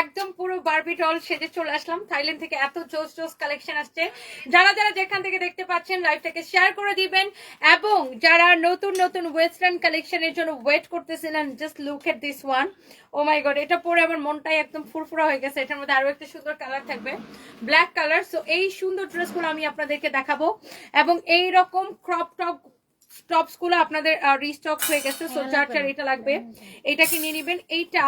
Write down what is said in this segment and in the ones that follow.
একদম পুরো Barbie doll সেজে চলে আসলাম। থাইল্যান্ড থেকে এত জোস জোস কালেকশন আসছে। যারা যারা যেখান থেকে দেখতে পাচ্ছেন লাইভটাকে শেয়ার করে দিবেন এবং যারা নতুন নতুন ওয়েস্টার্ন কালেকশনের জন্য ওয়েট করতেছিলেন just look at this one oh my God এটা পরে আমার মনটাই একদম ফুরফুরা হয়ে গেছে। এটার মধ্যে আরও একটা সুন্দর কালার থাকবে ব্ল্যাক কালার সো এই সুন্দর ড্রেসগুলো আমি আপনাদেরকে দেখাবো এবং এই রকম ক্রপ টপ টপসগুলো আপনাদের রিস্টক হয়ে গেছে সো যার যার এটা লাগবে এইটাকে নিয়ে নিবেন। এইটা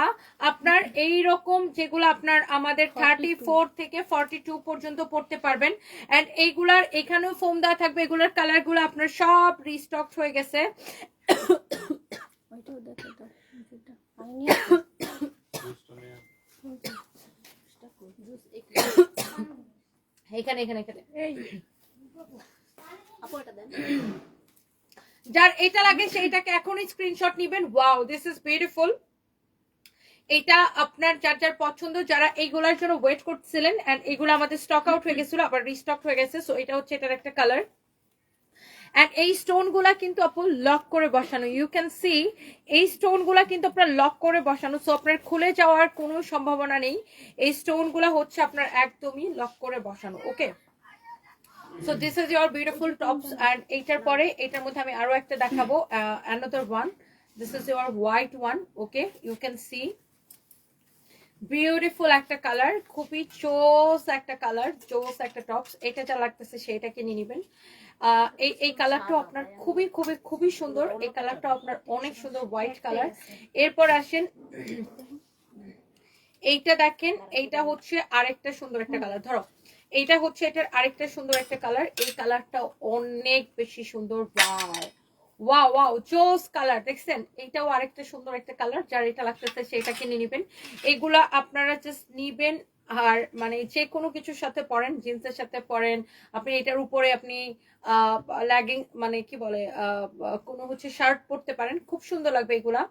আপনার এই রকম যেগুলো আপনার আমাদের থার্টি ফোর থেকে ফর্টি টু পর্যন্ত পড়তে পারবেন। এন্ড এইগুলার এখানেও ফোম দেওয়া থাকবে এগুলার কালারগুলো আপনার সব রিস্টক হয়ে গেছে। এখানে এখানে এখানে। আপু এটা দেন। যার এটা লাগে সেইটাকে এখনই স্ক্রিনশট নিবেন। ওয়াও দিস ইজ বিউটিফুল এটা আপনার যার যার পছন্দ, যারা এইগুলার জন্য ওয়েট করছিলেন এন্ড এগুলো আমাদের স্টক আউট হয়ে গেছিল, আবার রিস্টক হয়ে গেছে সো এটা হচ্ছে এটার একটা কালার এন্ড এই স্টোনগুলা কিন্তু আপু লক করে বসানো। ইউ ক্যান সি এই স্টোনগুলা কিন্তু আপনার লক করে বসানো সো আপনার খুলে যাওয়ার কোনো সম্ভাবনা নেই। এই স্টোনগুলা হচ্ছে আপনার একদমই লক করে বসানো okay so this is your beautiful tops and এইটার পরে এটার মধ্যে আমি আরও একটা দেখাবো another one this is your white one okay you can see beautiful একটা কালার খুবই চোস একটা কালার চোস একটা টপস এটা যা লাগতেছে সেটাকে নিয়ে নিবেন। আহ, এই এই কালারটাও আপনার খুবই খুবই খুবই সুন্দর। এই কালারটা আপনার অনেক সুন্দর হোয়াইট কালার এরপর আসেন এইটা দেখেন এইটা হচ্ছে আরেকটা সুন্দর একটা কালার ধরো এইটা হচ্ছে এটার আরেকটা সুন্দর একটা কালার। এই কালারটা অনেক বেশি সুন্দর। ওয়াও ওয়া ওয়াও জোস কালার দেখছেন? এইটাও আরেকটা সুন্দর একটা কালার যার এটা লাগতেছে সেটা কিনে নেবেন। এগুলা আপনারা জাস্ট নিবেন আর মানে যে কোনো কিছুর সাথে পরেন জিন্সের সাথে পরেন আপনি এটার উপরে আপনি ল্যাগিং মানে কি বলে কোনো হচ্ছে শার্ট পরতে পারেন, খুব সুন্দর লাগবে এগুলা।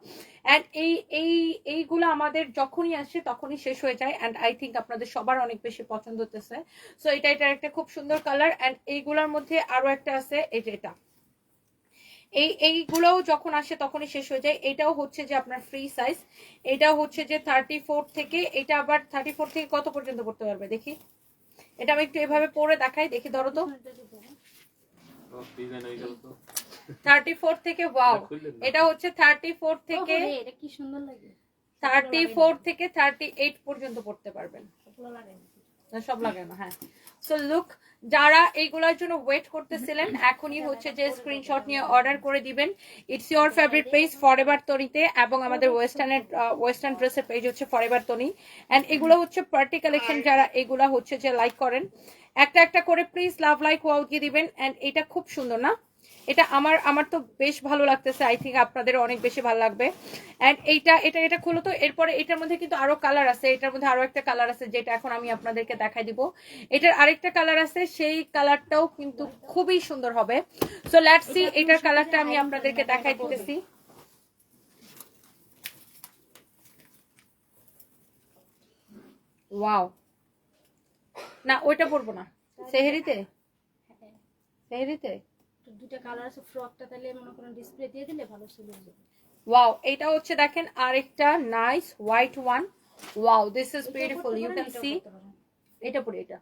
অ্যান্ড এই এই, এইগুলো আমাদের যখনই আসে তখনই শেষ হয়ে যায় অ্যান্ড আই থিঙ্ক আপনাদের সবার অনেক বেশি পছন্দ হতেছে। সো এটা এটার একটা খুব সুন্দর কালার অ্যান্ড এইগুলোর মধ্যে আরও একটা আছে, এই যে এটা। এই এইগুলোও যখন আসে তখনই শেষ হয়ে যায়। এটাও হচ্ছে যে আপনার ফ্রি সাইজ এটাও হচ্ছে যে থার্টি থেকে এটা আবার থার্টি থেকে কত পর্যন্ত পড়তে পারবে দেখি? এটা আমি একটু এভাবে পরে দেখাই দেখি ধরো তো। থার্টি ফোর থেকে ওয়াও এটা হচ্ছে থার্টি ফোর থেকে ওরে, এটা কি সুন্দর লাগে। থার্টি ফোর থেকে থার্টি এইট পর্যন্ত পড়তে পারবেন। সব লাগে না হ্যাঁ। সো লুক যারা এইগুলোর জন্য ওয়েট করতেছিলেন, এখনই হচ্ছে যে স্ক্রিনশট নিয়ে অর্ডার করে দিবেন। It's your favourite page forever তনিতে এবং আমাদের ওয়েস্টার্নের ওয়েস্টার্ন ড্রেসের পেজ হচ্ছে ফর এভার তনি অ্যান্ড এগুলো হচ্ছে পার্টি কালেকশন যারা এগুলা হচ্ছে যে লাইক করেন। একটা একটা করে প্লিজ লাভ লাইক ওয়াও দিয়ে দিবেন। অ্যান্ড এটা খুব সুন্দর, না? এটা আমার আমার তো বেশ ভালো লাগতেছে। আই থিঙ্ক আপনাদের অনেক বেশি ভালো লাগবে। এন্ড এইটা, এটা এটা খুলো তো। এরপরে এটার মধ্যে কিন্তু আরও কালার আছে। এটার মধ্যে আরও একটা কালার আছে, যেটা এখন আমি আপনাদেরকে দেখাই দিব। এটার আরেকটা কালার আছে। সেই কালারটাও কিন্তু খুবই সুন্দর হবে। সো লেটস এটার কালারটা আমি আপনাদেরকে দেখাই দিতেছি। ওয়াও না, ওইটা পরবো না। সেহেরিতে? সেহেরিতে? তো দুটো কালার আছে ফ্রকটা তাহলে মনে করেন ডিসপ্লে দিয়ে দিলে ভালো ছিল। ওয়াও এটা হচ্ছে দেখেন আরেকটা nice white one wow this is beautiful you can see এটা পরে এটা।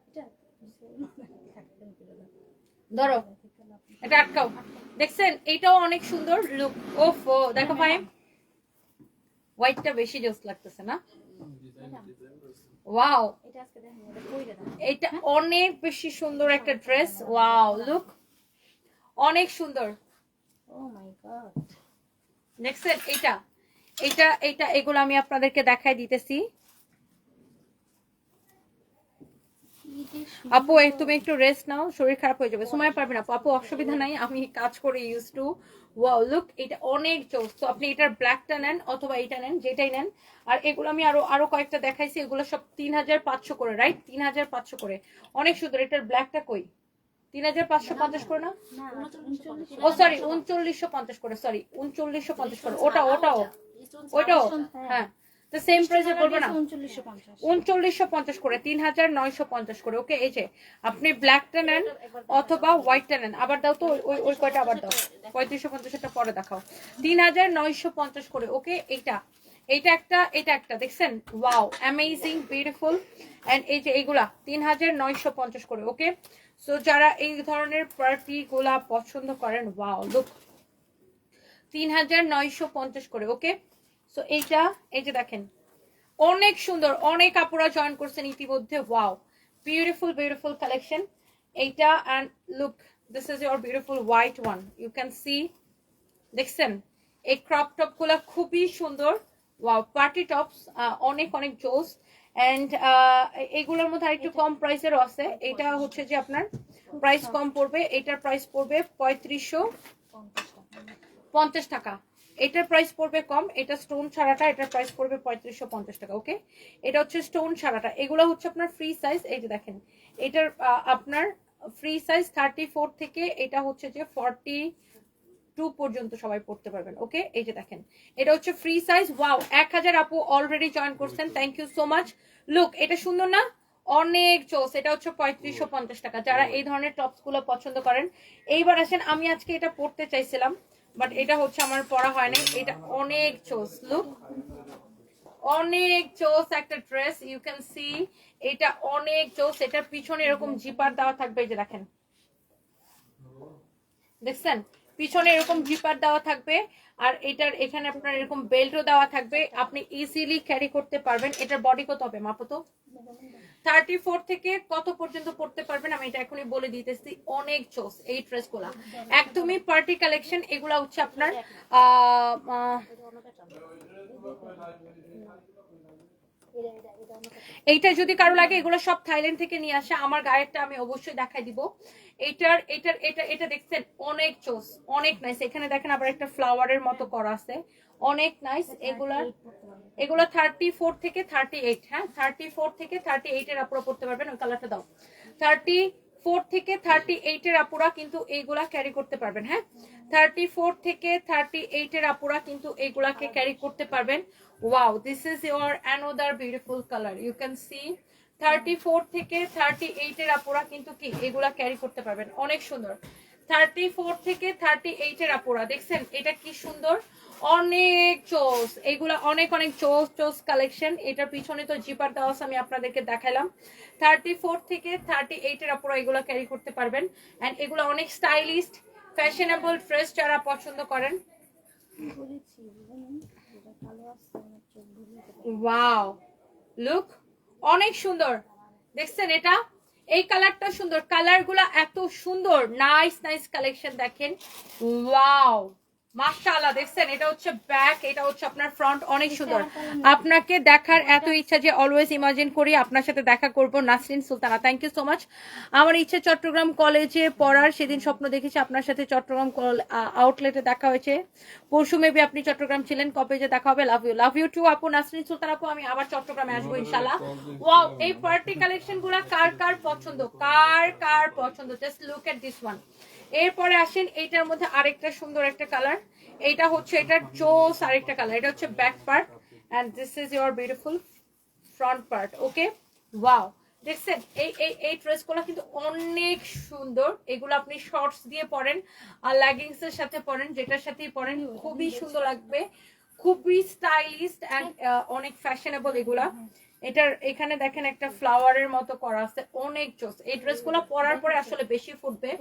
ধরো এটা আটকাও। দেখছেন? এটাও অনেক সুন্দর লুক ওফ দেখো ভাই। হোয়াইটটা বেশি জোস লাগতেছে না? ওয়াও এটা অনেক বেশি সুন্দর একটা ড্রেস ওয়াও লুক অনেক সুন্দর। ও মাই গড দেখছেন এটা এটা এটা এগুলো আমি আপনাদেরকে দেখাই দিতেছি। আপু তুমি একটু রেস্ট নাও শরীর খারাপ হয়ে যাবে। সময় পারবে না আপু, অসুবিধা নাই আমি কাজ করে ইউজ টু ওয়াও লুক এটা অনেক জোস। তো আপনি এটার ব্ল্যাকটা নেন অথবা এটা নেন যেটাই নেন। আর এগুলো আমি আরও আরও কয়েকটা দেখাইছি। এগুলো সব তিন হাজার পাঁচশো করে রাইট তিন হাজার পাঁচশো করে। অনেক সুন্দর এটার ব্ল্যাকটা কই? তিন হাজার পাঁচশো পঞ্চাশ করে না ও সরি উনচল্লিশশো পঞ্চাশ করে সরি উনচল্লিশশো পঞ্চাশ করে। ওটা ওটাও ওইটাও হ্যাঁ তো সেম প্রাইসে করবে না? উনচল্লিশশো পঞ্চাশ। করে তিন হাজার নয়শো পঞ্চাশ করে। ওকে এই যে আপনি ব্ল্যাকটা নেন অথবা হোয়াইটটা নেন। আবার দাও তো ওই- কয়টা আবার দাও। পঁয়ত্রিশশো পঞ্চাশটা পরে দেখাও। তিন হাজার নয়শো পঞ্চাশ করে ওকে এইটা। এইটা একটা এটা একটা দেখছেন? ওয়াও অ্যামেজিং বিউটিফুল এন্ড এই যে এইগুলা তিন হাজার নয়শো পঞ্চাশ করে ওকে? সো যারা এই ধরনের পার্টি গুলা পছন্দ করেন ওয়াও লুক তিন হাজার নয়শো পঞ্চাশ করে ওকে সো এইটা, এই যে দেখেন, অনেক সুন্দর, অনেক আপুরা জয়েন করছেন ইতিমধ্যে ওয়াও বিউটিফুল বিউটিফুল কালেকশন এইটা and look this is your beautiful white one you can see দেখছেন, এই ক্রপ টপগুলা খুবই সুন্দর ওয়াও পার্টি টপস অনেক অনেক জোস এন্ড এগুলোর মধ্যে আরেকটু কম প্রাইসেরও আছে। এটা হচ্ছে যে আপনার প্রাইস কম পড়বে। এটার প্রাইস পড়বে পঁয়ত্রিশশো পঞ্চাশ টাকা। এটার প্রাইস পড়বে কম। এটা স্টোন ছাড়াটা এটার প্রাইস পড়বে পঁয়ত্রিশশো পঞ্চাশ টাকা ওকে এটা হচ্ছে স্টোন ছাড়াটা। এগুলো হচ্ছে আপনার ফ্রি সাইজ এই যে দেখেন এটার আপনার ফ্রি সাইজ থার্টি ফোর থেকে এটা হচ্ছে যে ফর্টি টু পর্যন্ত সবাই পড়তে পারবেন ওকে এই যে দেখেন এটা হচ্ছে ফ্রি সাইজ ওয়াও এক হাজার আপু অলরেডি জয়েন করছেন। Thank you so much look এটা সুন্দর না? অনেক চোস। এটা হচ্ছে পঁয়ত্রিশশো পঞ্চাশ টাকা। যারা এই ধরনের টপসগুলো পছন্দ করেন এইবার আসেন আমি আজকে এটা পড়তে চাইছিলাম বাট এটা হচ্ছে আমার পড়া হয় নাই। এটা অনেক চোস। লুক অনেক চোস একটা ড্রেস ইউ ক্যান সি এটা অনেক চোস। এটার পিছনে এরকম জিপার দেওয়া থাকবে এই যে দেখেন। দেখছেন? পিছনে এরকম জিপার দেওয়া থাকবে, আর এটার এখানে আপনার এরকম বেল্টও দেওয়া থাকবে, আপনি ইজিলি ক্যারি করতে পারবেন। এটার বডি কত হবে মাপতো থার্টি ফোর থেকে কত পর্যন্ত পড়তে পারবেন? আমি এটা এখনই বলে দিতেছি, অনেক চোস এই ড্রেসগুলা একদমই পার্টি কালেকশন এগুলা হচ্ছে আপনার এইটা যদি কারও লাগে, এগুলো সব থাইল্যান্ড থেকে নিয়ে আসে। আমার গায়েরটা আমি অবশ্যই দেখাই দিব। এটার এটার, এটা এটা দেখছেন, অনেক চোস, অনেক নাইস এখানে দেখেন আবার একটা ফ্লাওয়ারের মতো করা আছে। অনেক নাইস এগুলার এগুলো থার্টি ফোর থেকে থার্টি এইট হ্যাঁ? থার্টি ফোর থেকে থার্টি এইট এর আপুরা পড়তে পারবেন, ওই কালারটা দাও। থার্টি ফোর থেকে থার্টি এইট এর আপুরা কিন্তু এইগুলা ক্যারি করতে পারবেন হ্যাঁ? থার্টি ফোর থেকে থার্টি এইট এর আপুরা কিন্তু এইগুলাকে ক্যারি করতে পারবেন। Wow this is your another beautiful colour you can see thirty four থেকে থার্টি এইট এর আপুরা কিন্তু কি এগুলা ক্যারি করতে পারবেন। অনেক সুন্দর। থার্টি ফোর থেকে থার্টি এইট এর আপুরা, দেখছেন? এটা কি সুন্দর? অনেক চোস। এগুলা অনেক অনেক চোস চোস কালেকশন এটার পিছনে তো জিপার আছে, আমি আপনাদেরকে দেখালাম। থার্টি ফোর থেকে থার্টি এইট এর আপুরা এগুলা ক্যারি করতে পারবেন। অ্যান্ড এগুলো অনেক স্টাইলিস্ট ফ্যাশনেবল ড্রেস যারা পছন্দ করেন। বলেছি ওয়াও লুক অনেক সুন্দর। দেখছেন এটা? এই কালারটা সুন্দর। কালারগুলো এত সুন্দর। নাইস নাইস কালেকশন দেখেন। ওয়াও মাশাআল্লাহ দেখছেন? এটা হচ্ছে ব্যাক এটা হচ্ছে আপনার ফ্রন্ট অনেক সুন্দর। আপনাকে দেখার এত ইচ্ছা যে অলওয়েজ ইমাজিন করি আপনার সাথে দেখা করব Nasrin Sultana. Thank you so much আমার ইচ্ছে চট্টগ্রাম কলেজে পড়ার সেদিন স্বপ্ন দেখেছি আপনার সাথে চট্টগ্রাম আউটলেটে দেখা হয়েছে। পরশু মেবি আপনি চট্টগ্রাম ছিলেন কবে যে দেখা হবে love you love you too আপু। নাসরিন সুলতান আপু আমি আবার চট্টগ্রামে আসব ইনশাল্লাহ ওয়াও এই পার্টি কালেকশনগুলা কার কার পছন্দ? কার কার পছন্দ? Just look at this one এরপরে আসেন, এইটার মধ্যে আরেকটা সুন্দর একটা কালার। এইটা হচ্ছে এটার জোস আরেকটা কালার। এটা হচ্ছে back part and this is your beautiful front part okay wow দেখছেন, এই এই এই ড্রেসগুলো কিন্তু অনেক সুন্দর। এগুলো আপনি শর্টস দিয়ে পরেন, আর লেগিংস এর সাথে পরেন, যেটার সাথেই পরেন, খুবই সুন্দর লাগবে। খুবই স্টাইলিস্ট এন্ড অনেক ফ্যাশনেবল এগুলা। এটার এখানে দেখেন একটা ফ্লাওয়ারের মতো করা আছে, অনেক জোস। এই ড্রেসগুলো পরার পরে আসলে বেশি ফুটবে।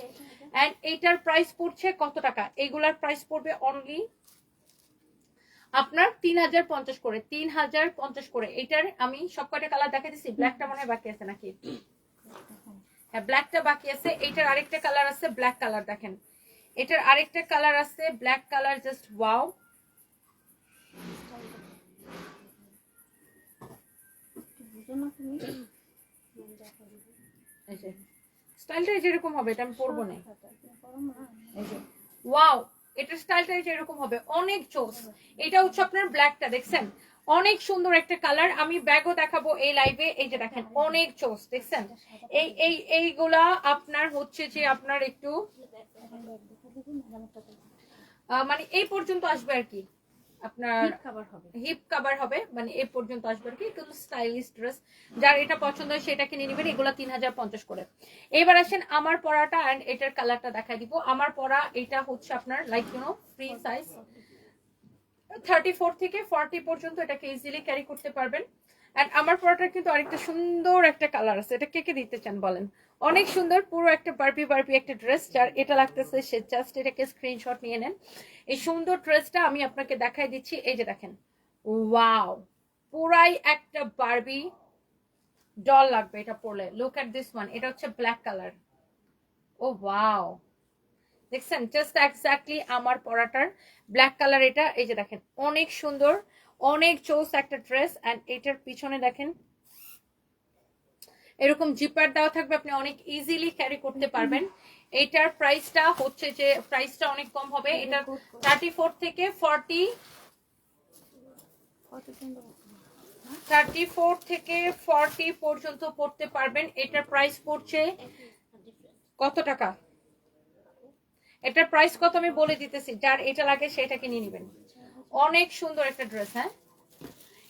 এন্ড এইটার প্রাইস পড়ছে কত টাকা? এগুলার প্রাইস পড়বে অনলি আপনার তিন হাজার পঞ্চাশ করে, তিন হাজার পঞ্চাশ করে। এটার আমি সব কয়টা কালার দেখা দিচ্ছি ব্ল্যাকটা মনে হয় বাকি আছে নাকি? হ্যাঁ ব্ল্যাকটা বাকি আছে। এইটার আরেকটা কালার আছে ব্ল্যাক কালার দেখেন। এটার আরেকটা কালার আছে ব্ল্যাক কালার জাস্ট ওয়াও স্টাইলটা যেরকম হবে এটা আমি পরবো না। ওয়াও এটার স্টাইলটা যেরকম হবে অনেক চোস। এটা হচ্ছে আপনার ব্ল্যাকটা দেখছেন? অনেক সুন্দর একটা কালার। আমি ব্যাগও দেখাবো এই লাইভে এই যে দেখেন অনেক চোস দেখছেন? এই এই এইগুলা আপনার হচ্ছে যে আপনার একটু মানে এই পর্যন্ত আসবে আর কি। আপনার হিপ কাভার হবে। মানে এই পর্যন্ত আসবে আর কি। কিন্তু স্টাইলিশ ড্রেস যার এটা পছন্দ হয় সেটা কিনে নেবেন এগুলো তিন হাজার পঞ্চাশ করে। এবার আসেন আমার পরাটা অ্যান্ড এটার কালারটা দেখাই দিব। আমার পরা এটা হচ্ছে আপনার like you know free size thirty four থেকে ফর্টি পর্যন্ত এটাকে ইজিলি ক্যারি করতে পারবেন। অ্যান্ড আমার পরোটার কিন্তু আরেকটা সুন্দর একটা কালার আছে। এটা কে কে দিতে চান বলেন? অনেক সুন্দর পুরো একটা বারবি বারবি একটা ড্রেস যার এটা লাগতেছে সে জাস্ট এটাকে স্ক্রিনশট নিয়ে নেন। এই সুন্দর ড্রেসটা আমি আপনাকে দেখাই দিচ্ছি। এই যে দেখেন। ওয়াও! পুরাই একটা বারবি ডল লাগবে এটা পরলে। লুক এট দিস ওয়ান এটা হচ্ছে ব্ল্যাক কালার ও, ওয়াও! দেখছেন? জাস্ট এক্স্যাক্টলি আমার পরাটার ব্ল্যাক কালার এটা। এই যে দেখেন, অনেক সুন্দর, অনেক চোস একটা ড্রেস অ্যান্ড এটার পিছনে দেখেন, এরকম জিপার দেওয়া থাকবে। আপনি অনেক ইজিলি ক্যারি করতে পারবেন। এটার প্রাইসটা হচ্ছে যে প্রাইসটা অনেক কম হবে। এটা থার্টি ফোর থেকে ফর্টি থার্টি ফোর থেকে ফর্টি পর্যন্ত পড়তে পারবেন। এটার প্রাইস পড়ছে কত টাকা? এটার প্রাইস কত আমি বলে দিতেছি। যার এটা লাগে সেটাকে নিয়ে নেবেন। অনেক সুন্দর একটা ড্রেস হ্যাঁ?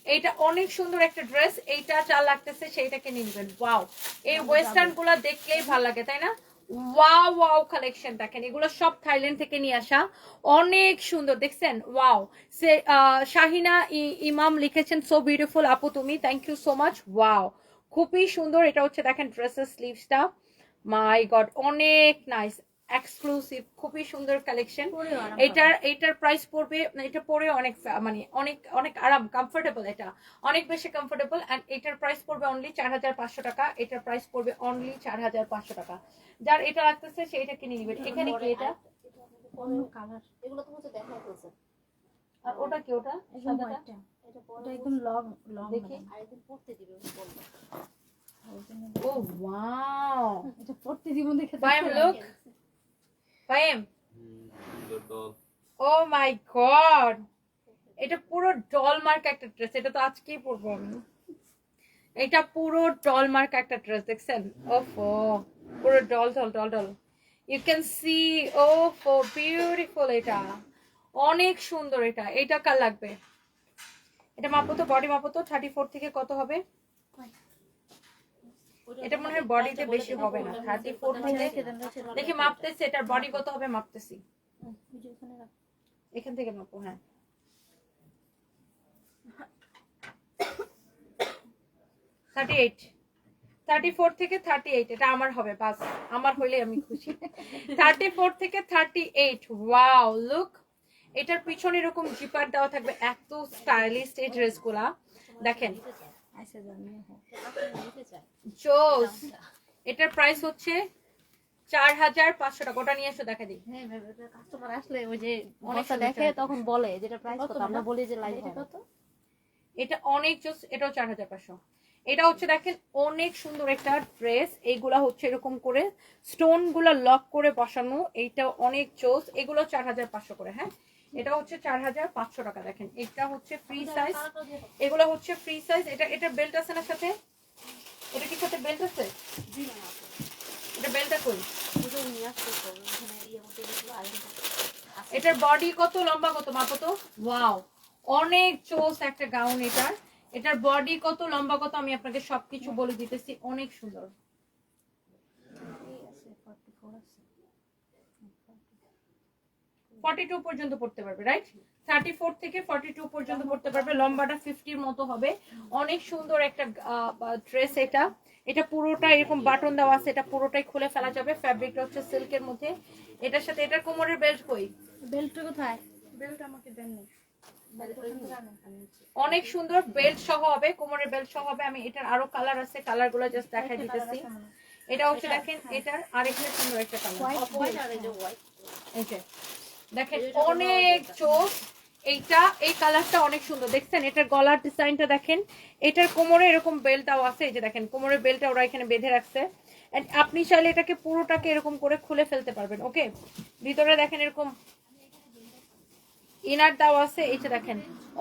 এইটা অনেক সুন্দর একটা ড্রেস এইটা যা লাগতেছে সেইটাকে নিয়ে নেবেন। ওয়াও এই ওয়েস্টার্নগুলা দেখলেই ভালো লাগে তাই না? ওয়াও ওয়াও কালেকশন দেখেন, এগুলো সব থাইল্যান্ড থেকে নিয়ে আসা। অনেক সুন্দর, দেখছেন? ওয়াও। সে শাহিনা ইমাম লিখেছেন সো বিউটিফুল আপু তুমি thank you so much wow. খুবই সুন্দর, এটা হচ্ছে দেখেন ড্রেসের স্লিভসটা মাই গড অনেক নাইস এক্সক্লুসিভ খুবই সুন্দর কালেকশন এটার এটার প্রাইস পড়বে এটা পরে অনেক মানে অনেক অনেক আরাম কমফোর্টেবল এটা। অনেক বেশি কমফোর্টেবল এন্ড এটার প্রাইস পড়বে অনলি চার হাজার পাঁচশো টাকা এটার প্রাইস পড়বে অনলি চার হাজার পাঁচশো টাকা। যার এটা লাগতেছে সেইটা কিনে নিবেন এখানে কি এটা? অন্য কালার এগুলো তো হচ্ছে দেখা ফেলছে আর ওটা কি ওটা? সাদাটা? এটা ওটা একদম লং লং দেখি। আরেকদিন পড়তে দিবে ও ওয়াও এটা পড়তে দিব দেখে তো Bayam, doll oh my god এটা পুরো ডল মার্ক একটা ড্রেস এটা তো আজকেই পরবো আমি। এটা পুরো ডল মার্ক একটা ড্রেস দেখছেন? ওফো পুরো doll doll doll doll you can see ওফো beautiful এটা। অনেক সুন্দর এটা। এটা কার লাগবে? এটা মাপো তো বডি মাপো তো থার্টি ফোর থেকে কত হবে? এটা মনে হয় বডিতে বেশি হবে না থার্টি ফোর থেকে। দেখি মাপতেছি এটার বডি কত হবে মাপতেছি। এখান থেকে মাপো হ্যাঁ। থার্টি এইট থার্টি ফোর থেকে থার্টি এইট এটা আমার হবে বাস। আমার হইলে আমি খুশি। থার্টি ফোর থেকে থার্টি এইট ওয়াও লুক এটার পিছনে এরকম জিপার দেওয়া থাকবে এত স্টাইলিশ এই ড্রেসগুলা দেখেন আচ্ছা, জোস। এটার প্রাইস হচ্ছে চার হাজার পাঁচশো টাকা। ওটা নিয়ে এসো দেখা দিই। হ্যাঁ কাস্টমার আসলে ওই যে অনেক ঘরটা সুন্দর দেখে তখন বলে যেটা প্রাইস কত আমরা বলি যে লাইভ এটা কত? এটা অনেক জোস এটাও চার হাজার পাঁচশো। এটা হচ্ছে দেখেন অনেক সুন্দর একটা ড্রেস এইগুলা হচ্ছে এরকম করে স্টোনগুলা লক করে বসানো। এইটা অনেক জোস। এগুলো চার হাজার পাঁচশো করে হ্যাঁ? এটা হচ্ছে চার হাজার পাঁচশো টাকা দেখেন। এটা হচ্ছে ফ্রি সাইজ এগুলো হচ্ছে ফ্রি সাইজ এটা এটা বেল্ট আছে না সাথে? এটা কি সাথে বেল্ট আছে? এটা বেল্টটা কই? এটার বডি কত লম্বা কত মাপো তো ওয়াও অনেক চোস একটা গাউন এটার। এটার বডি কত লম্বা কত আমি আপনাকে সবকিছু বলে দিতেছি। অনেক সুন্দর। 42 পর্যন্ত পড়তে পারবে রাইট 34 থেকে 42 পর্যন্ত পড়তে পারবে লম্বাটা 50 এর মতো হবে। অনেক সুন্দর একটা ড্রেস এটা। এটা পুরোটা এরকম বাটন দেওয়া আছে এটা পুরোটাই খুলে ফেলা যাবে। ফেব্রিকটা হচ্ছে সিল্কের মধ্যে। এটার সাথে এটার কোমরের বেল্ট কই? বেল্ট কোথায়? বেল্ট আমাকে দেন অনেক সুন্দর বেল্ট সহ হবে কোমরের বেল্ট সহ হবে। আমি এটার আরও কালার আছে কালারগুলো জাস্ট দেখাই দিতেছি। এটা হচ্ছে দেখেন হ্যাঁ। এটার আরেকটা সুন্দর একটা কালার হোয়াইট আর এই যে হোয়াইট এই যে দেখেন অনেক চোখ। এইটা এই কালারটা অনেক সুন্দর। দেখছেন এটার গলার ডিজাইনটা দেখেন। এটার কোমরে এরকম বেল্টটাও আছে। এই যে দেখেন কোমরের বেল্টটা ওরা এখানে বেঁধে রাখছে। আপনি চাইলে এটাকে পুরোটাকে এরকম করে খুলে ফেলতে পারবেন ওকে? ভিতরে দেখেন এরকম ইনার দেওয়া আছে। এই যে দেখেন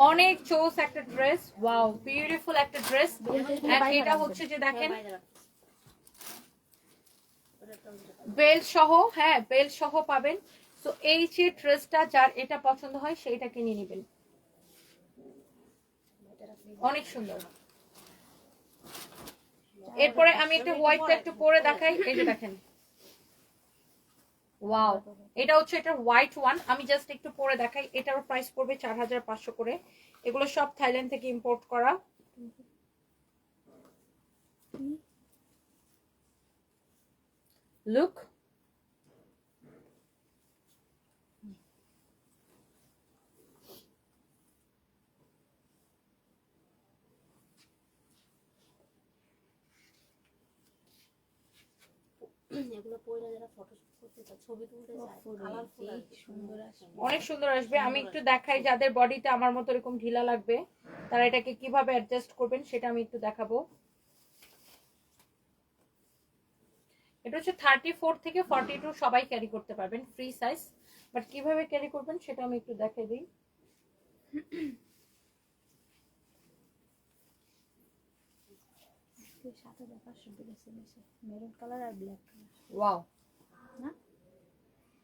অনেক চোস একটা ড্রেস ওয়াও বিউটিফুল একটা ড্রেস এটা হচ্ছে যে দেখেন বেল্ট সহ হ্যাঁ বেল্ট সহ পাবেন। তো এই যে ড্রেসটা যার এটা পছন্দ হয় সেইটা কিনে নেবেন। অনেক সুন্দর। এরপরে আমি একটা হোয়াইটটা একটু পরে দেখাই। এই যে দেখেন। ওয়াও এটা হচ্ছে এটা হোয়াইট ওয়ান আমি জাস্ট একটু পরে দেখাই। এটারও প্রাইস পড়বে চার হাজার পাঁচশো করে। এগুলো সব থাইল্যান্ড থেকে ইম্পোর্ট করা। লুক এগুলো পরে যারা ফটোশুট করতে চায় ছবি তুলতে চায় কালারফুল আর কি। সুন্দর আসবে। অনেক সুন্দর আসবে। আমি একটু দেখাই যাদের বডিতে আমার মতো এরকম ঢিলা লাগবে তারা এটাকে কীভাবে অ্যাডজাস্ট করবেন সেটা আমি একটু দেখাবো। এটা হচ্ছে থার্টি ফোর থেকে ফর্টি টু সবাই ক্যারি করতে পারবেন ফ্রি সাইজ বাট কীভাবে ক্যারি করবেন সেটা আমি একটু দেখাই দিই। হাজার পাঁচশো বেড়েছে মেরুন কালার আর ব্ল্যাক কালার ওয়াও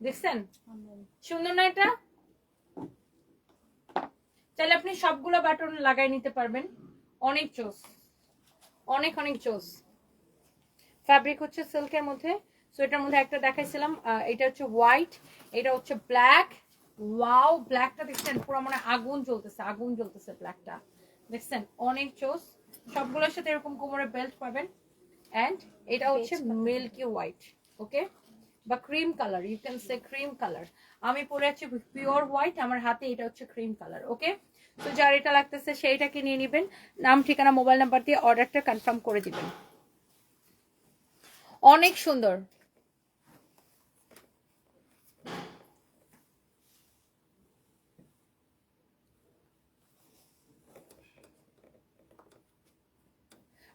দেখছেন? সুন্দর না এটা? তাহলে আপনি সবগুলো বাটন লাগাই নিতে পারবেন। অনেক চোস। অনেক অনেক চোস। ফ্যাব্রিক হচ্ছে সিল্কের মধ্যে। সো এটার মধ্যে একটা দেখাইছিলাম। এটা হচ্ছে হোয়াইট এটা হচ্ছে ব্ল্যাক ওয়াও ব্ল্যাকটা দেখছেন? পুরো মানে আগুন জ্বলতেছে আগুন জ্বলতেছে ব্ল্যাকটা দেখছেন? অনেক চোস। সবগুলোর সাথে এরকম কোমরে বেল্ট পাবেন। অ্যান্ড এটা হচ্ছে মিল্কি হোয়াইট ওকে বা cream colour you can say cream colour আমি পরে আছি পিওর হোয়াইট আমার হাতে এটা হচ্ছে ক্রিম কালার ওকে তো যার এটা লাগতেছে সেইটাকে নিয়ে নেবেন। নাম ঠিকানা মোবাইল নাম্বার দিয়ে অর্ডারটা কনফার্ম করে দিবেন। অনেক সুন্দর।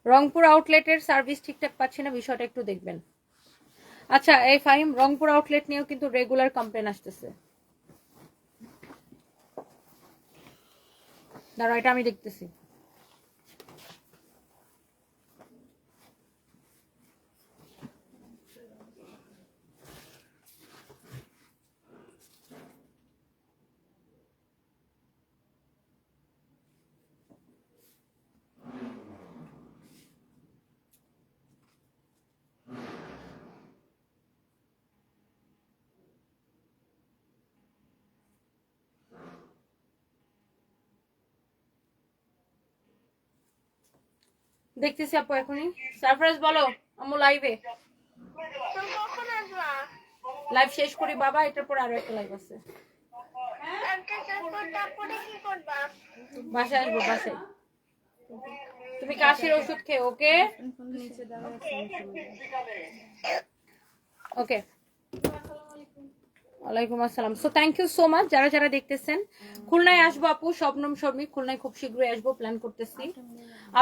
রংপুর আউটলেটের সার্ভিস ঠিকঠাক পাচ্ছি না, বিষয়টা একটু দেখবেন। আচ্ছা এই ফাইম রংপুর আউটলেট নিয়েও কিন্তু রেগুলার কমপ্লেন আসতেছে। দাঁড়া এটা আমি দেখতেছি। দেখতেছি আপু এখনই। সারপ্রাইজ বলো আমু লাইভে লাইভ শেষ করি বাবা এটার পর আরও একটা লাইভ আছে। বাসায় আসব বাসায়। তুমি কাশির ওষুধ খেয়ে ওকে? ওকে। ওয়ালাইকুম আসসালাম। So thank you so much যারা যারা দেখতেছেন। খুলনায় আসব আপু স্বপ্নম শর্মী খুলনায় খুব শীঘ্রই আসব প্ল্যান করতেছি।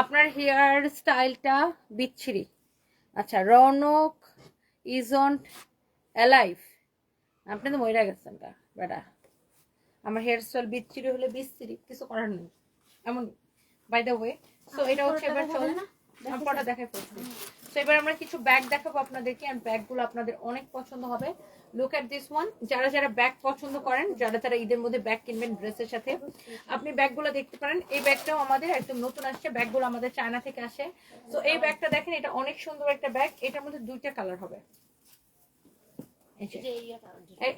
আপনার হেয়ার স্টাইলটা বিচ্ছিরি। আচ্ছা রনক ইজন্ট অ্যালাইভ আপনি তো মহিলা গেছেন কা বেটা। আমার হেয়ার স্টাইল বিচ্ছিরি হলে বিচ্ছিরি কিছু করার নেই। এমন বাই দ্য ওয়ে সো এটা হচ্ছে এবার চলে। না? পটা দেখাই ফেলছি তো এবার আমরা কিছু ব্যাগ দেখাবো আপনাদেরকে আর ব্যাগগুলো আপনাদের অনেক পছন্দ হবে। লুক অ্যাট দিস ওয়ান যারা যারা ব্যাগ পছন্দ করেন যারা যারা ঈদের মধ্যে ব্যাগ কিনবেন ড্রেসের সাথে আপনি ব্যাগগুলো দেখতে পারেন। এই ব্যাগটাও আমাদের একদম নতুন আসছে। ব্যাগগুলো আমাদের চায়না থেকে আসে। তো এই ব্যাগটা দেখেন এটা অনেক সুন্দর একটা ব্যাগ এটার মধ্যে দুইটা কালার হবে।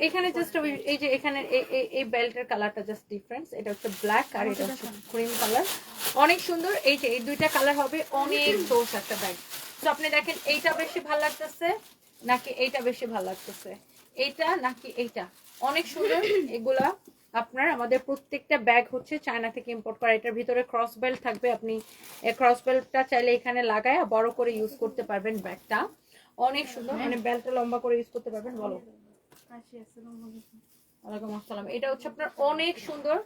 এখানে জাস্ট এই যে এখানে এই- বেল্টের কালারটা জাস্ট ডিফারেন্স এটা হচ্ছে ব্ল্যাক আর এটা হচ্ছে ক্রিম কালার অনেক সুন্দর। এই যে এই দুইটা কালার হবে। অনেক জোস একটা ব্যাগ তো আপনি দেখেন এইটা বেশি ভালো লাগতেছে নাকি এইটা বেশি ভালো লাগতেছে? এইটা নাকি এইটা? অনেক সুন্দর এগুলা আপনার আমাদের প্রত্যেকটা ব্যাগ হচ্ছে চায়না থেকে ইম্পোর্ট করা। এটার ভিতরে ক্রস বেল্ট থাকবে আপনি ক্রস বেল্টটা চাইলে এখানে লাগায় বড় করে ইউজ করতে পারবেন ব্যাগটা। অনেক সুন্দর মানে বেল্টটা লম্বা করে ইউজ করতে পারবেন বলো। আসসালামু আলাইকুম ওয়ালাইকুম আসসালাম। এটা হচ্ছে আপনার অনেক সুন্দর।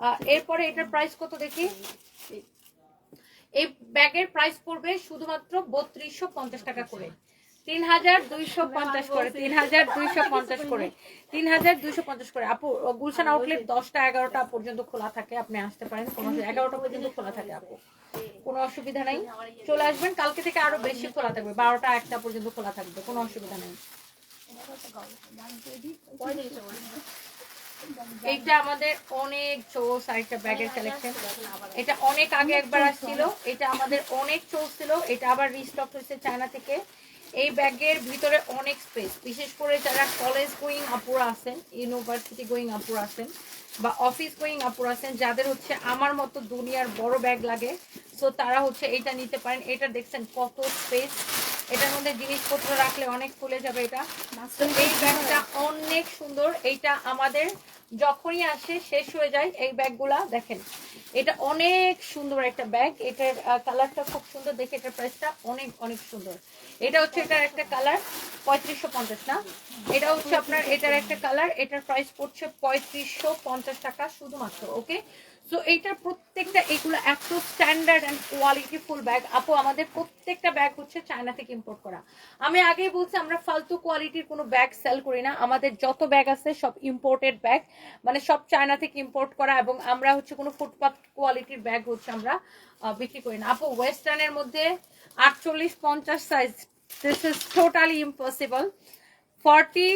আহ, এরপরে এটার প্রাইস কত দেখি? এই ব্যাগের প্রাইস পড়বে শুধুমাত্র বত্রিশশো পঞ্চাশ টাকা করে। তিন হাজার দুইশো পঞ্চাশ করে তিন হাজার দুইশো পঞ্চাশ করে তিন হাজার দুইশো পঞ্চাশ করে। আপু, গুলশান আউটলেট দশটা এগারোটা পর্যন্ত খোলা থাকে, আপনি আসতে পারেন। কোনো এগারোটা পর্যন্ত খোলা থাকে আপু। কোনো অসুবিধা নাই। চলে আসবেন, কালকে থেকে আরও বেশি খোলা থাকবে, বারোটা একটা পর্যন্ত খোলা থাকবে, কোনো অসুবিধা নেই। এইটা আমাদের অনেক চোস আরেকটা ব্যাগের কালেকশন এটা অনেক আগে একবার আসছিল। এটা আমাদের অনেক চোস ছিল। এটা আবার রিস্টক হয়েছে চায়না থেকে। এই ব্যাগের ভিতরে অনেক স্পেস বিশেষ করে যারা কলেজ গোয়িং আপুরা আছেন ইউনিভার্সিটি গোয়িং আপুরা আছেন বা অফিস গোয়িং আপুরা আছেন যাদের হচ্ছে আমার মতো দুনিয়ার বড় ব্যাগ লাগে সো তারা হচ্ছে এটা নিতে পারেন। এটা দেখছেন কত স্পেস এটার মধ্যে জিনিসপত্র রাখলে অনেক খুলে যাবে এটা। এই ব্যাগটা অনেক সুন্দর। এইটা আমাদের যখনই আসে শেষ হয়ে যায় এই ব্যাগগুলা দেখেন। এটা অনেক সুন্দর একটা ব্যাগ। এটার কালারটা খুব সুন্দর। দেখে এটার প্রাইসটা অনেক অনেক সুন্দর। এটা হচ্ছে এটার একটা কালার পঁয়ত্রিশশো পঞ্চাশ না? এটা হচ্ছে আপনার এটার একটা কালার। এটার প্রাইস পড়ছে পঁয়ত্রিশশো পঞ্চাশ টাকা শুধুমাত্র ওকে সো এইটার প্রত্যেকটা এগুলো এত standard and quality full bag আপু, আমাদের প্রত্যেকটা ব্যাগ হচ্ছে চায়না থেকে ইম্পোর্ট করা। আমি আগেই বলছি, আমরা ফালতু কোয়ালিটির কোনো ব্যাগ সেল করি না। আমাদের যত ব্যাগ আছে, সব ইম্পোর্টেড ব্যাগ মানে সব চায়না থেকে ইম্পোর্ট করা এবং আমরা হচ্ছে কোনো ফুটপাথ কোয়ালিটির ব্যাগ হচ্ছে আমরা বিক্রি করি না। আপু ওয়েস্টার্নের মধ্যে আটচল্লিশ পঞ্চাশ size this is totally impossible forty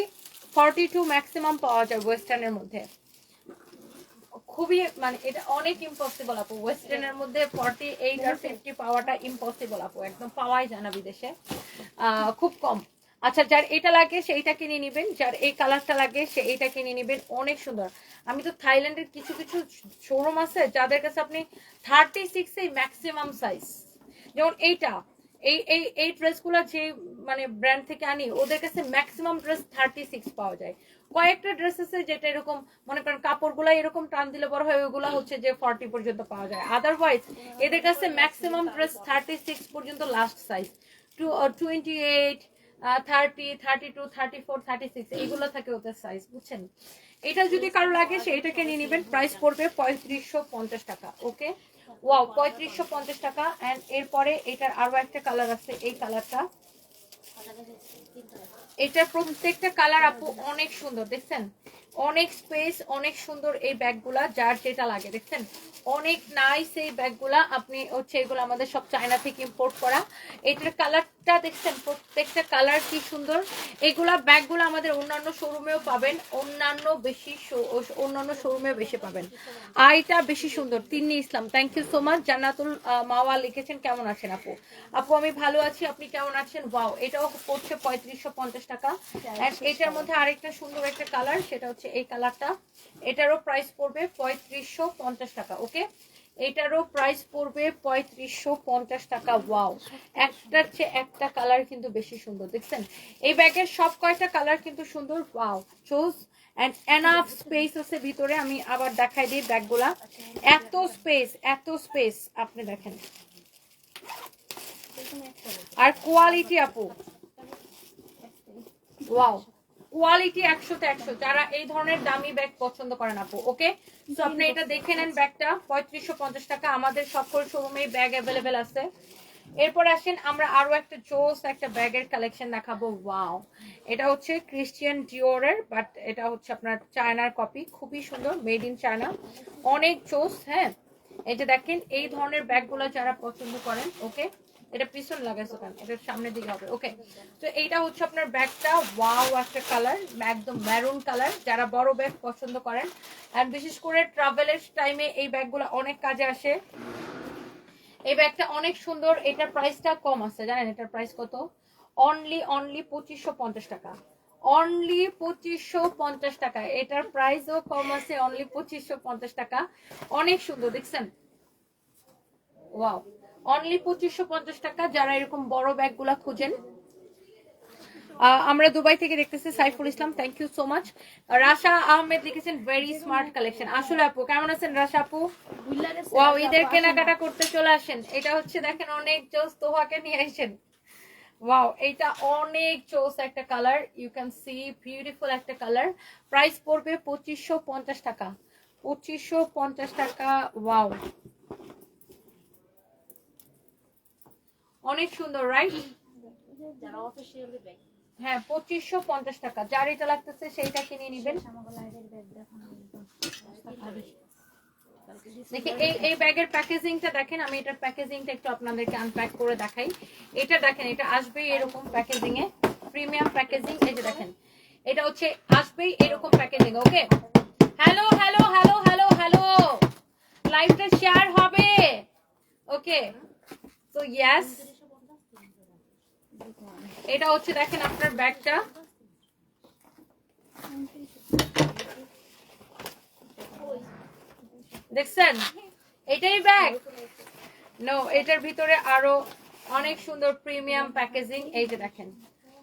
forty two maximum পাওয়া যায় ওয়েস্টার্নের মধ্যে। খুবই মানে এটা অনেক ইম্পসিবল আপু। ওয়েস্টার্নের মধ্যে ফর্টি এইট আর ফিফটি পাওয়াটা ইম্পসিবল আপু। একদম পাওয়াই যায় না বিদেশে। খুব কম। আচ্ছা যার এটা লাগে সেইটা কিনে নেবেন, যার এই কালারটা লাগে সে এইটা কিনে নেবেন। অনেক সুন্দর। আমি তো থাইল্যান্ডের কিছু কিছু শোরুম আছে যাদের কাছে আপনি থার্টি সিক্স ম্যাক্সিমাম সাইজ যেমন এইটা এই এই এই ড্রেসগুলো যে মানে ব্র্যান্ড থেকে আনি, ওদের কাছে ম্যাক্সিমাম ড্রেস থার্টি সিক্স পাওয়া যায়। কয়েকটা ড্রেস আছে যেটা এরকম, মনে করেন কাপড়গুলো এরকম টান দিলে বড় হয়, ওইগুলো হচ্ছে যে ফর্টি পর্যন্ত পাওয়া যায়। আদারওয়াইজ এদের কাছে ম্যাক্সিমাম ড্রেস থার্টি সিক্স পর্যন্ত last size to twenty eight thirty thirty two thirty four thirty six এইগুলো থাকে ওদের সাইজ বুঝছেন? এটা যদি কারও লাগে, সেইটাকে নিয়ে নেবেন প্রাইস পড়বে পঁয়ত্রিশশো পঞ্চাশ টাকা ওকে ওয়াও পঁয়ত্রিশশো পঞ্চাশ টাকা। অ্যান্ড এরপরে এটার আরও একটা কালার আছে এই কালারটা এটার প্রত্যেকটা কালার আপু অনেক সুন্দর দেখছেন? অনেক স্পেস অনেক সুন্দর এই ব্যাগগুলা যার যেটা লাগে দেখছেন? অনেক নাইস এই ব্যাগগুলা আপনি হচ্ছে এগুলো আমাদের সব চায়না থেকে ইম্পোর্ট করা। এটার কালারটা দেখছেন? প্রত্যেকটা কালার কি সুন্দর? এগুলা ব্যাগগুলো আমাদের অন্যান্য শোরুমেও পাবেন অন্যান্য বেশি অন্যান্য শোরুমেও বেশি পাবেন। আর এটা বেশি সুন্দর Tinni Islam. Thank you so much Jannatul Mawa লিখেছেন কেমন আছেন আপু? আপু আমি ভালো আছি আপনি কেমন আছেন? ওয়াও এটাও পড়ছে পঁয়ত্রিশশো পঞ্চাশ টাকা। এটার মধ্যে আরেকটা সুন্দর একটা কালার সেটা হচ্ছে এই কালারটা। এটারও প্রাইস পড়বে পঁয়ত্রিশশো পঞ্চাশ টাকা ওকে এটারও প্রাইস পড়বে পঁয়ত্রিশশো পঞ্চাশ টাকা ওয়াও একটার চেয়ে একটা কালার কিন্তু বেশি সুন্দর, দেখছেন? এই ব্যাগের সব কয়টা কালার কিন্তু সুন্দর ওয়াও চোজ অ্যান্ড এনাফ স্পেস আছে ভিতরে, আমি আবার দেখাই দিই ব্যাগগুলা। এত স্পেস এত স্পেস আপনি দেখেন। আর কোয়ালিটি আপু। ওয়াও কোয়ালিটি একশোতে একশো। যারা এই ধরনের দামি ব্যাগ পছন্দ করেন আপু ওকে তো আপনি এটা দেখে নেন ব্যাগটা পঁয়ত্রিশশো পঞ্চাশ টাকা। আমাদের সকল শোরুমে ব্যাগ অ্যাভেলেবেল আছে। এরপর আসেন, আমরা আরও একটা জোস একটা ব্যাগের কালেকশন দেখাবো। ওয়াও এটা হচ্ছে ক্রিশ্চিয়ান ডিওরের বাট এটা হচ্ছে আপনার চায়নার কপি খুবই সুন্দর মেড ইন চায়না অনেক জোস হ্যাঁ? যে দেখেন, এই ধরনের ব্যাগগুলো যারা পছন্দ করেন ওকে এটা পিছন লাগাইছো কেন? এটা সামনের দিকে হবে। ওকে তো এইটা হচ্ছে আপনার ব্যাগটা। ওয়াও একটা কালার একদম ম্যারুন কালার যারা বড় ব্যাগ পছন্দ করেন। আর বিশেষ করে ট্রাভেলের টাইমে এই ব্যাগগুলো অনেক কাজে আসে। এই ব্যাগটা অনেক সুন্দর। এটার প্রাইসটা কম আছে। জানেন, এটার প্রাইস কত? অনলি অনলি পঁচিশশো পঞ্চাশ টাকা। অনলি পঁচিশশো পঞ্চাশ টাকা। এটার প্রাইসও কম আছে। অনলি পঁচিশশো পঞ্চাশ টাকা। অনেক সুন্দর, দেখছেন? ওয়াও অনলি পঁচিশশো পঞ্চাশ টাকা যারা এরকম বড় ব্যাগগুলা খুঁজেন। আমরা দুবাই থেকে দেখতেছি Saiful Islam thank you so much Rasha Ahmed লিখেছেন ভেরি স্মার্ট কালেকশন আসলে আপু, কেমন আছেন রাশা আপু? ওয়াও ঈদের কেনাকাটা করতে চলে আসেন। এটা হচ্ছে দেখেন, অনেক জোস তোহাকে নিয়ে আসেন। ওয়াও এটা অনেক জোস একটা colour you can see beautiful একটা কালার প্রাইস পড়বে পঁচিশশো পঞ্চাশ টাকা। পঁচিশশো পঞ্চাশ টাকা ওয়াও অনেক সুন্দর রাইট যারা অফিসিয়াল ব্যাগ হ্যাঁ পঁচিশশো পঞ্চাশ টাকা। যার এটা লাগতেছে সেইটা কিনে নিবেন। দেখি এই এই ব্যাগের প্যাকেজিংটা দেখেন আমি এটার প্যাকেজিংটা একটু আপনাদেরকে আনপ্যাক করে দেখাই। এটা দেখেন এটা আসবেই এরকম প্যাকেজিং এ। প্রিমিয়াম প্যাকেজিং এই যে দেখেন। এটা হচ্ছে আসবেই এরকম packaging okay hello hello hello hello hello লাইভটা শেয়ার হবে। ওকে তো ইয়েস এটা হচ্ছে দেখেন আপনার ব্যাগটা। দেখছেন? এটাই ব্যাগ। নো এটার ভিতরে আরও অনেক সুন্দর প্রিমিয়াম প্যাকেজিং এই যে দেখেন।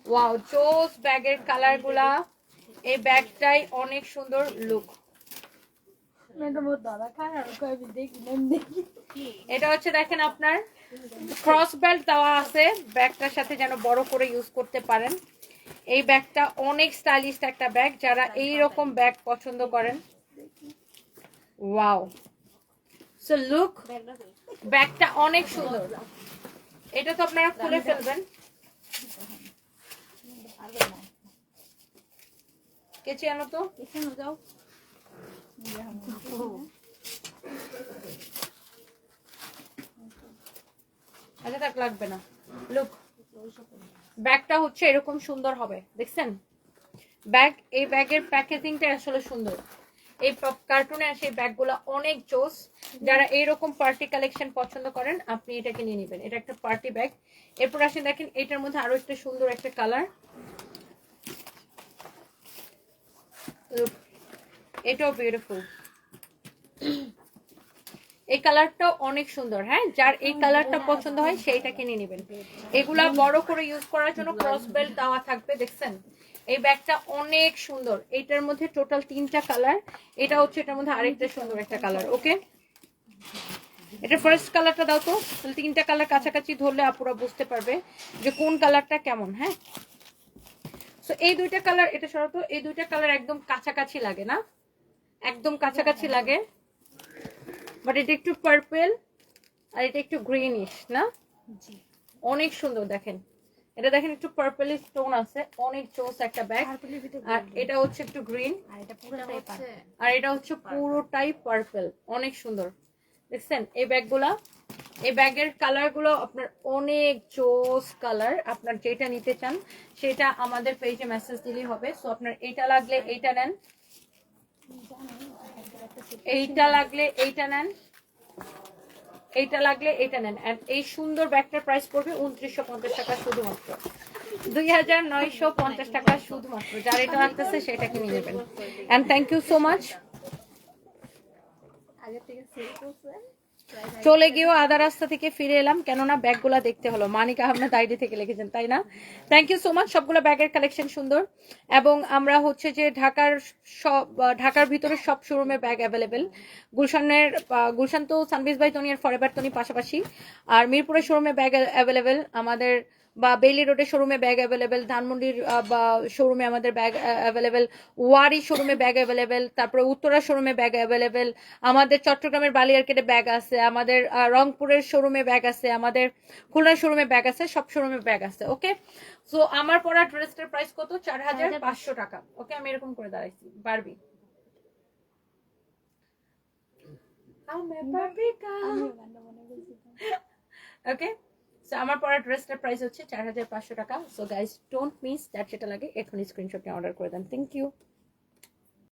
ওয়াও জোস ব্যাগের কালারগুলা এই ব্যাগটাই অনেক সুন্দর লুক এটা হচ্ছে দেখেন আপনার ক্রস বেল্ট দেওয়া আছে ব্যাগটার সাথে যেন বড় করে ইউজ করতে পারেন। এই ব্যাগটা অনেক স্টাইলিশ একটা ব্যাগ যারা এই রকম ব্যাগ পছন্দ করেন। ওয়াও সো লুক ব্যাগটা অনেক সুন্দর। এটা তো আপনারা খুলে ফেলবেন। কেচি আনো তো? যাও। আচ্ছা থাক, লাগবে না। লুক ব্যাগটা হচ্ছে এরকম সুন্দর হবে, দেখছেন? ব্যাগ, এই ব্যাগের প্যাকেজিংটা আসলে সুন্দর। এই কার্টুনে আসে এই ব্যাগগুলো অনেক জোস। যারা এইরকম পার্টি কালেকশন পছন্দ করেন, আপনি এটাকে নিয়ে নেবেন। এটা একটা পার্টি ব্যাগ। এরপর আসে দেখেন, এটার মধ্যে আরও একটা সুন্দর একটা কালার। এটাও বিউটিফুল এই কালারটাও অনেক সুন্দর হ্যাঁ? যার এই কালারটা পছন্দ হয় সেইটাকে নিয়ে নেবেন। এগুলা বড় করে ইউজ করার জন্য ক্রস বেল্ট দেওয়া থাকবে, দেখছেন? এই ব্যাগটা অনেক সুন্দর। এটার মধ্যে টোটাল তিনটা কালার এটা হচ্ছে এটার মধ্যে আরেকটা সুন্দর একটা কালার ওকে এটা ফার্স্ট কালারটা দাও তো। তাহলে তিনটা কালার কাছাকাছি ধরলে আপুরা বুঝতে পারবে যে কোন কালারটা কেমন হ্যাঁ? তো এই দুইটা কালার এটা সরতো এই দুইটা কালার একদম কাছাকাছি লাগে না? একদম কাছাকাছি লাগে। বাট এটা একটু পার্পেল আর এটা একটু গ্রিনিশ না? জি। অনেক সুন্দর দেখেন। এটা দেখেন একটু পার্পেল স্টোন আছে। অনেক চোস একটা ব্যাগ আর এটা হচ্ছে একটু গ্রিন আর এটা পুরোটাই পার্পল আর এটা হচ্ছে পুরোটাই পার্পল অনেক সুন্দর। দেখছেন? এই ব্যাগগুলা এই ব্যাগের কালারগুলো আপনার অনেক জোস কালার আপনার যেটা নিতে চান সেটা আমাদের পেজে মেসেজ দিলেই হবে। সো আপনার এটা লাগলে এইটা নেন। এইটা লাগলে এইটা নেন। এইটা লাগলে এটা নেন। আর এই সুন্দর ব্যাগটার প্রাইস পড়বে উনত্রিশশো পঞ্চাশ টাকা শুধুমাত্র। দুই হাজার নয়শো পঞ্চাশ টাকা শুধুমাত্র। যার এটা লাগতেছে সেটাকে নিয়ে নেবেন। And thank you so much চলে গিয়েও আদা রাস্তা থেকে ফিরে এলাম, কেননা ব্যাগগুলা দেখতে হলো। মানিক আহমেদ আইডি থেকে লিখেছেন, তাই না? থ্যাংক ইউ সো মাচ সবগুলো ব্যাগের কালেকশন সুন্দর। এবং আমরা হচ্ছে যে ঢাকার সব ঢাকার ভিতরে সব শোরুমের ব্যাগ অ্যাভেলেবেল গুলশানের গুলশান তো সানবিজ by Toni R forever Toni পাশাপাশি। আর মিরপুরের শোরুমে ব্যাগ অ্যাভেলেবেল আমাদের বা বেইলি রোডের শোরুমে ব্যাগ অ্যাভেলেবেল ধানমন্ডির বা শোরুমে আমাদের ব্যাগ অ্যাভেলেবেল ওয়ারি শোরুমে ব্যাগ অ্যাভেলেবেল তারপরে উত্তরা শোরুমে ব্যাগ অ্যাভেলেবেল আমাদের চট্টগ্রামের বালিয়ারকেটে ব্যাগ আছে আমাদের রংপুরের শোরুমে ব্যাগ আছে আমাদের খুলনার শোরুমে ব্যাগ আছে সব শোরুমে ব্যাগ আছে ওকে সো আমার পরা ড্রেসটার প্রাইস কত? চার হাজার পাঁচশো টাকা ওকে আমি এরকম করে দাঁড়াইছি বারবি। ওকে সো আমার পরা ড্রেসটার প্রাইস হচ্ছে চার হাজার পাঁচশো টাকা। সো গাইজ ডোন্ট মিস যার যেটা লাগে, এখনই স্ক্রিনশটে অর্ডার করে দেন। Thank you